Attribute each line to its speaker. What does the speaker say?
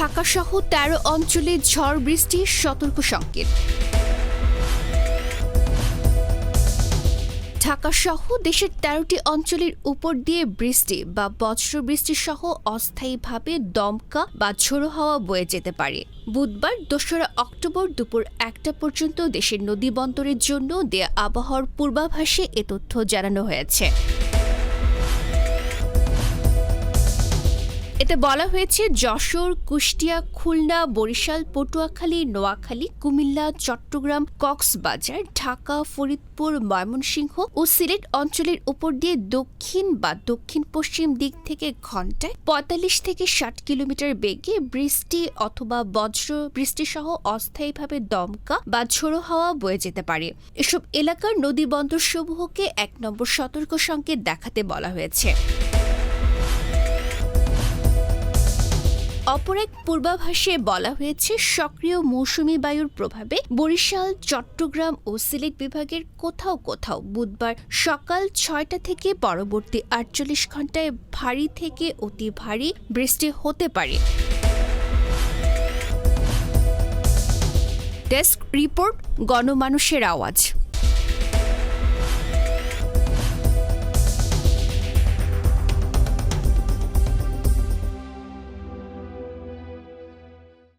Speaker 1: ঢাকা সহ তেরো অঞ্চলে ঝড় বৃষ্টির সতর্ক সংকেত। ঢাকা সহ দেশের তেরোটি অঞ্চলের উপর দিয়ে বৃষ্টি বা বজ্র বৃষ্টি সহ অস্থায়ীভাবে দমকা বা ঝোড়ো হাওয়া বয়ে যেতে পারে। বুধবার দোসরা অক্টোবর দুপুর একটা পর্যন্ত দেশের নদী বন্দরের জন্য দেয়া আবহাওয়ার পূর্বাভাসে এ তথ্য জানানো হয়েছে। এতে বলা হয়েছে, যশোর, কুষ্টিয়া, খুলনা, বরিশাল, পটুয়াখালী, নোয়াখালী, কুমিল্লা, চট্টগ্রাম, কক্সবাজার, ঢাকা, ফরিদপুর, ময়মনসিংহ ও সিলেট অঞ্চলের উপর দিয়ে দক্ষিণ বা দক্ষিণ পশ্চিম দিক থেকে ঘন্টায় পঁয়তাল্লিশ থেকে ষাট কিলোমিটার বেগে বৃষ্টি অথবা বজ্র বৃষ্টিসহ অস্থায়ীভাবে দমকা বা ঝোড়ো হাওয়া বয়ে যেতে পারে। এসব এলাকার নদী বন্দর সমূহকে এক নম্বর সতর্ক সংকেত দেখাতে বলা হয়েছে। অপর এক পূর্বাভাসে বলা হয়েছে, সক্রিয় মৌসুমি বায়ুর প্রভাবে বরিশাল, চট্টগ্রাম ও সিলেট বিভাগের কোথাও কোথাও বুধবার সকাল ছয়টা থেকে পরবর্তী আটচল্লিশ ঘন্টায় ভারী থেকে অতি ভারী বৃষ্টি হতে পারে। ডেস্ক রিপোর্ট, গণমানুষের আওয়াজ।